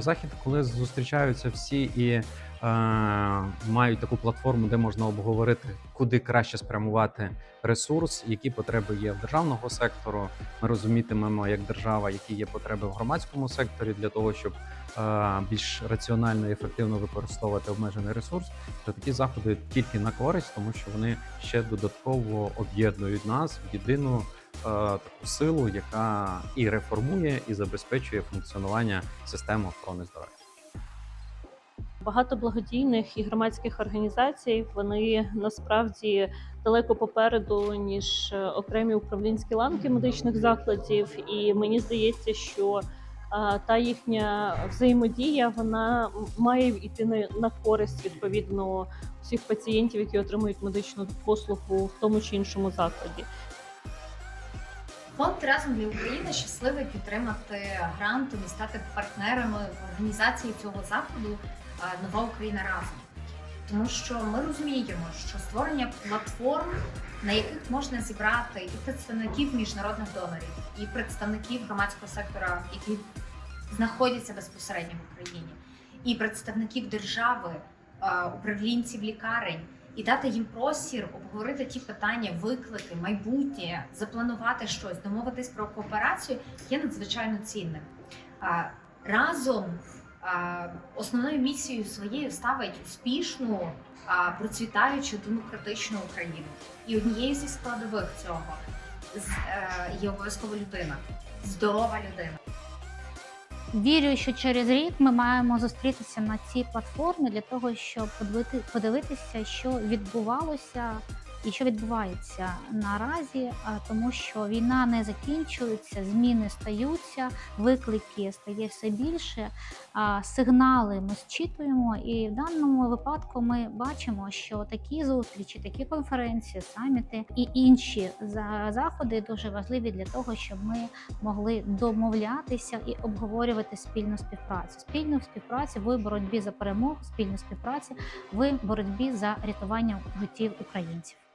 Захід, коли зустрічаються всі і е, мають таку платформу, де можна обговорити, куди краще спрямувати ресурс, які потреби є в державного сектору. Ми розумітимемо як держава, які є потреби в громадському секторі для того, щоб е, більш раціонально і ефективно використовувати обмежений ресурс. То такі заходи тільки на користь, тому що вони ще додатково об'єднують нас в єдину таку силу, яка і реформує, і забезпечує функціонування системи охорони здоров'я. Багато благодійних і громадських організацій вони насправді далеко попереду ніж е, окремі управлінські ланки медичних закладів. І мені здається, що та їхня взаємодія вона має йти на користь відповідно всіх пацієнтів, які отримують медичну послугу в тому чи іншому закладі. Фонд разом для України щасливий підтримати грантом і стати партнерами в організації цього заходу е, Нова Україна разом. Тому що ми розуміємо, що створення платформ, на яких можна зібрати і представників міжнародних донорів, і представників громадського сектора, які знаходяться безпосередньо в Україні, і представників держави, е, управлінців лікарень, і дати їм простір обговорити ті питання, виклики, майбутнє, запланувати щось, домовитись про кооперацію є надзвичайно цінним. Разом основною місією своєю ставить успішну, процвітаючу демократичну Україну. І однією зі складових цього е, є обов'язково людина, здорова людина. Вірю, що через рік ми маємо зустрітися на цій платформі для того, щоб подивити, подивитися, що відбувалося і що відбувається наразі, тому що війна не закінчується, зміни стаються, виклики стає все більше. Сигнали ми зчитуємо, і в даному випадку ми бачимо, що такі зустрічі, такі конференції, саміти і інші заходи дуже важливі для того, щоб ми могли домовлятися і обговорювати спільну співпрацю. Спільну співпрацю в боротьбі за перемогу, спільну співпрацю в боротьбі за рятування життів українців.